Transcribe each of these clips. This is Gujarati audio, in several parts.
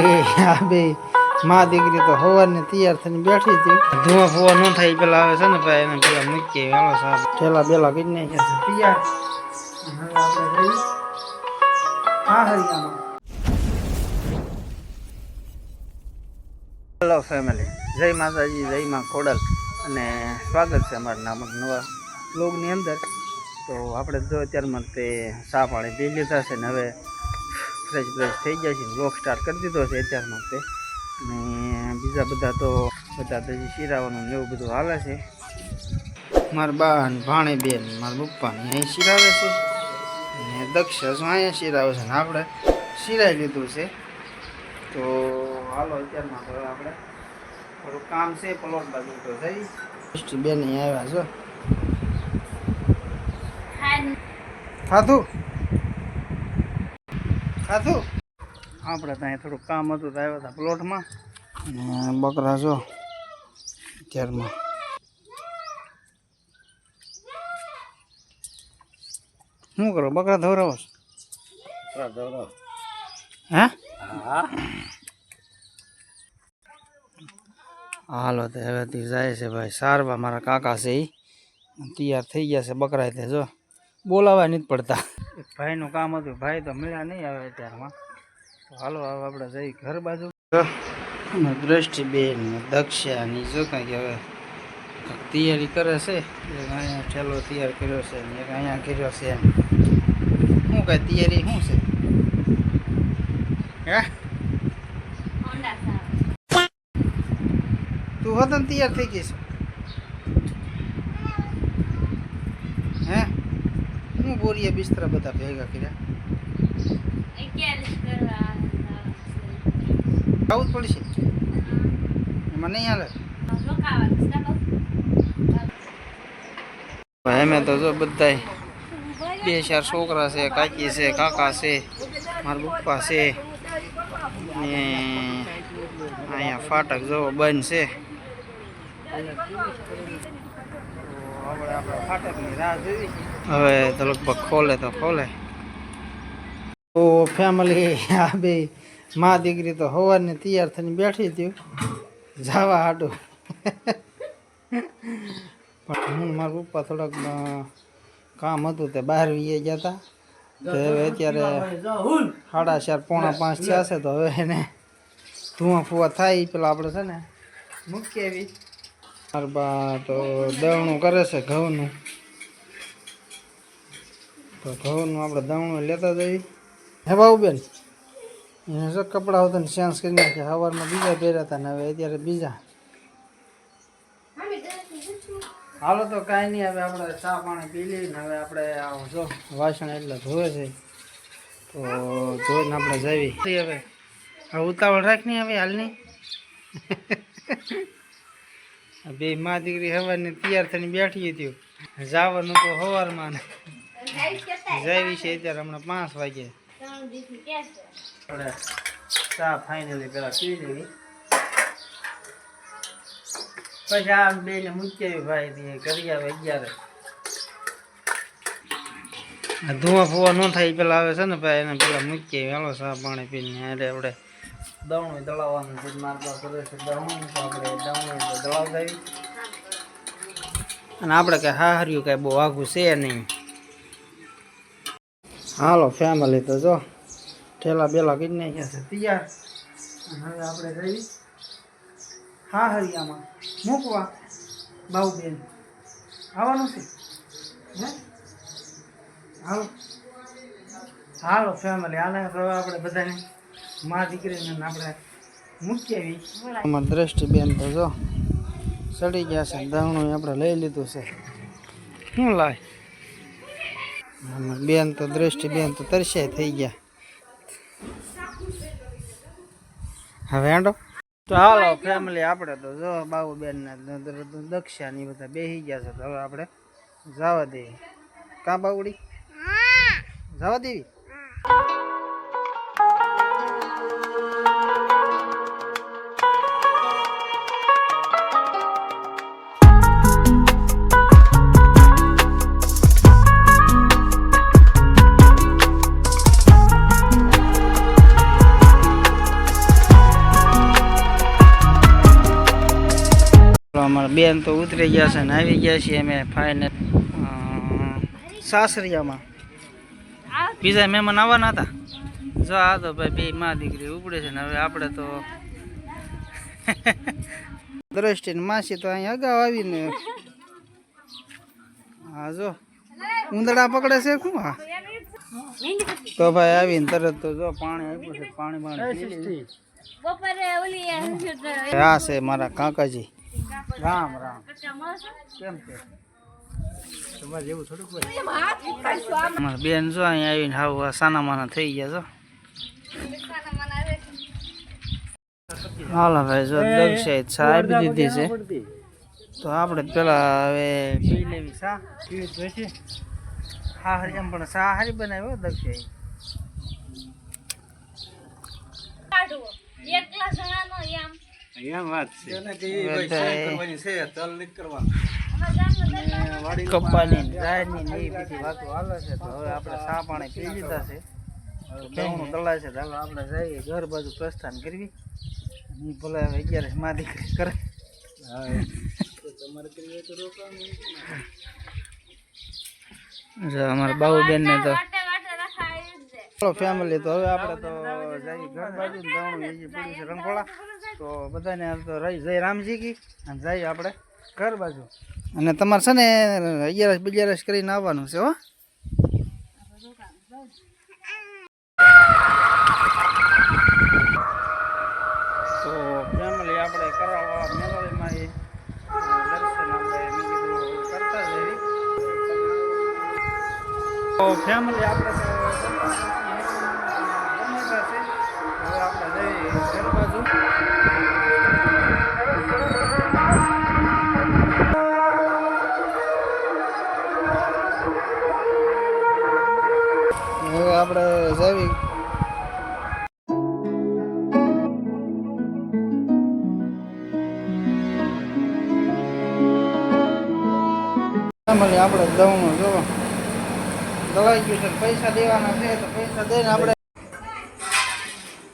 ફેમિલી આ બે મા દીકરી તો સવારની તૈયાર થઈને બેઠી હતી. ધુઆ ફુવા ન થાય પેલા આવે છે ને ભાઈ એને પેલા મૂકીએ વેલો સાહેબ ઠેલા બેલા કરી નાખ્યા છે. તૈયાર. હા હરિયામાં હેલો ફેમિલી જય માતાજી જય માં ખોડલ. અને સ્વાગત છે અમારા નામ નવા બ્લોગની અંદર. તો આપણે જો અત્યારમાં તે ચા પાણી પી લીધા છે ને હવે ફ્રેશ ફ્રેશ થઈ ગયા છે. બ્લોગ સ્ટાર્ટ કરી દીધો છે અત્યારમાં તે અને બીજા બધા તો બધા હજી શિરાવાનું એવું બધું હાલે છે. મારા બા ને ભાણી બેન મારા પપ્પા ને અહીં શિરાવે છે. અને દક્ષ અહીંયા શિરાવે છે. ને આપણે શિરાઈ લીધું છે. તો હાલો અત્યારમાં તો આપણે થોડું કામ છે. પલોટ બાજુ તો જઈ. બેન અહીં આવ્યા છો. ખાધું ખાધું? આપણે ત્યાં થોડુંક કામ હતું આવ્યા હતા પ્લોટમાં. બકરા જો અત્યારમાં શું કરો બકરા ધોરાવો છો? હે? હાલો તે હવેથી જાય છે ભાઈ સારવા મારા કાકા છે એ તૈયાર થઈ ગયા છે બકરાય તે જો. બોલાવા નથી પડતા. એક ભાઈનું કામ હતું. ભાઈ તો મળ્યા નહીં આવે અત્યારમાં. તો હાલો હવે આપણે જઈ ઘર બાજુ. દ્રષ્ટિબેન ને દક્ષા ની જો કાંઈક હવે તૈયારી કરે છે. એક અહીંયા ઠેલો તૈયાર કર્યો છે ને એક અહીંયા કર્યો છે શું કાંઈ તૈયારી શું છે? હે? તું હતો તૈયાર થઈ ગઈ છે હે હું બોરીએ બિસ્તરા બધા ભેગા કર્યા. આવું જ પડશે. એમાં નહીં હાલે. અમે તો જો બધા બે ચાર છોકરા છે, કાકી છે, કાકા છે, મારા પપ્પા છે. ને અહીંયા ફાટક જવો બંધ છે. હવે તો લગભગ ખોલે તો ખોલે તો ફેમિલી આ બે મા દીકરી તો સવારની તૈયાર થઈને બેઠી હતી જવા હાટું. પણ હું મારા પપ્પા થોડાક કામ હતું તે બહાર વીએ ગયા હતા તો હવે અત્યારે સાડા ચાર, પોણા પાંચ થયા છે તો હવે એને ધુઆ ફુવા થાય પેલા આપણે છે ને મૂકી આવી મારા બા તો દવણું કરે છે ઘઉંનું. તો ઘઉંનું આપણે દવણું લેતા જઈએ. હે ભાઉબેન એને જો કપડાં હતા ને ચેન્જ કરી નાખ્યા સવારમાં બીજા પહેર્યા હતા ને હવે અત્યારે બીજા. હાલો તો કાંઈ નહીં હવે આપણે ચા પાણી પી લઈએ ને હવે આપણે જો વાસણ એટલે ધોવે છે. તો ધોઈને આપણે જઈએ હવે હવે ઉતાવળ રાખની હવે હાલની. બે મા દીકરી સવારની તૈયાર થઈને બેઠી હતી. જવાનું તો સવારમાં જઈ છે અત્યારે હમણાં પાંચ વાગે. આપણે ચા ફાઇનલી પેલા પી લેવી પછી આ બે ને મૂકી ભાઈ કરી આવે અગિયાર. ધુઆ ફુવા ન થાય પેલા આવે છે ને ભાઈ, એને પેલા મૂકી આવી હાલો ચા પાણી પીને એટલે આપણે દવણું દળાવવાનું છે મારતા કરે છે દવણું આપણે દવણું દળાવ દળાવતા અને આપણે કાંઈ હાહર્યું કાંઈ બહુ આઘું છે નહીં. હાલો ફેમિલી તો જો, ઠેલા બેલા કરી નાખ્યા છે, તૈયાર. હવે આપણે જઈ, હા હરિયામાં, મૂકવા, બાઉબેન. આવવાનું છે? હે? હાલો. હાલો ફેમિલી હાલે, હવે આપણે બધાને મા દીકરીને આપણે મૂકી આવી અમારી દ્રષ્ટિબેન તો જો ચડી ગયા છે દાણું આપણે લઈ લીધું છે. શું લાય? આમાં બેન તો દ્રષ્ટિ બેન તો તરસ્યાય થઈ ગયા. હવે આંડો તો હાલો ફેમિલી આપણે તો જો બાબુ બેન દક્ષા ને બધા બેસી ગયા છે તો હવે આપણે જવા દઈએ. કા બાવડી? જવા દેવી? બેન તો ઉતરી ગયા છે ને આવી ગયા છીએ અમે ફાઇનલ સાસરિયામાં. બીજા મહેમાન આવવાના હતા? જો આ તો ભાઈ બે માં દીકરી ઉપડે છે ને હવે આપણે તો દ્રષ્ટિને માસી તો અહીંયા અગાઉ આવીને હા જો ઉંદડા પકડે છે શું હા તો ભાઈ આવીને તરત તો જો પાણી આપ્યું છે પાણી પાણી આ છે મારા કાકાજી. રામ રામ. કેમ છે તમારે જેવું થોડુંક હોય. બેન જો અહીંયા આવીને હાવ આ સાના માના થઈ ગયા છો. હાલો ભાઈ જો દક્ષાઈ ચા આપી દીધી છે. તો આપણે પેલા હવે પી લેવી ચા પીવી જોઈશે. હા હરી એમ પણ ચા હારી બનાવ્યો દક્ષાઈ ગ્લાસ જણાનો એમ કપ્પાની જાહેરની ને એ બધી વાતો હાલે છે. તો હવે આપણે ચા પાણી પી લીધા છે. ઘઉંનું તળાય છે તો આપણે જઈએ ઘર બાજુ પ્રસ્થાન કરવી. ની ભલે હવે અગિયારમાં દીકરી કરે. જો અમારા બાબુબેન ને તો વાટે વાટે રખાય જ છે. ચલો ફેમિલી તો હવે આપણે તો જઈએ ઘર બાજુ છે રંગોળા. તો બધાને હાલ તો રહી જય રામજી કી અને જઈએ આપણે ઘર બાજુ. અને તમારે છે ને અગિયારસ બિગિયારસ કરીને આવવાનું છે હો. તો ફેમિલી આપણે કરાવવા મેળવીમાં એ દર્શન આપણે કરતા જઈએ. તો ફેમિલી આપણે ફેમિલી આપણે દવાનું જો. દવાઈ ગયું છે, પૈસા દેવાના છે, તો પૈસા દઈને આપણે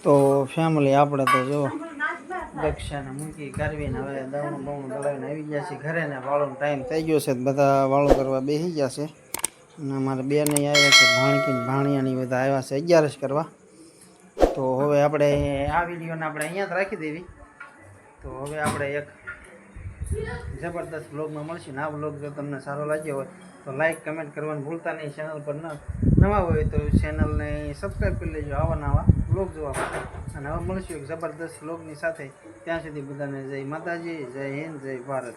તો ફેમિલી આપણે તો જો દક્ષાને મૂકી કરવીને હવે દવણું બવણું દળાવીને આવી ગયા છે ઘરે ને વાળોનો ટાઈમ થઈ ગયો છે તો બધા વાળો કરવા બેસી ગયા છે. અને અમારે બેન આવ્યા છે ભાણકી ને ભાણિયાની બધા આવ્યા છે અગિયારસ કરવા. તો હવે આપણે આ વિડીયોને આપણે અહીંયા જ રાખી દેવી. તો હવે આપણે એક જબરદસ્ત બ્લોગમાં મળશે આ બ્લોગ જો તમને સારો લાગ્યો હોય તો લાઈક કમેન્ટ કરવાનું ભૂલતા નહીં. ચેનલ પર નવા હોય તો ચેનલને સબસ્ક્રાઈબ કરી લેજો આવા નવા બ્લોગ જોવા માટે. અને હવે મળશું એક જબરદસ્ત બ્લોગની સાથે. ત્યાં સુધી બધાને જય માતાજી, જય હિન્દ, જય ભારત.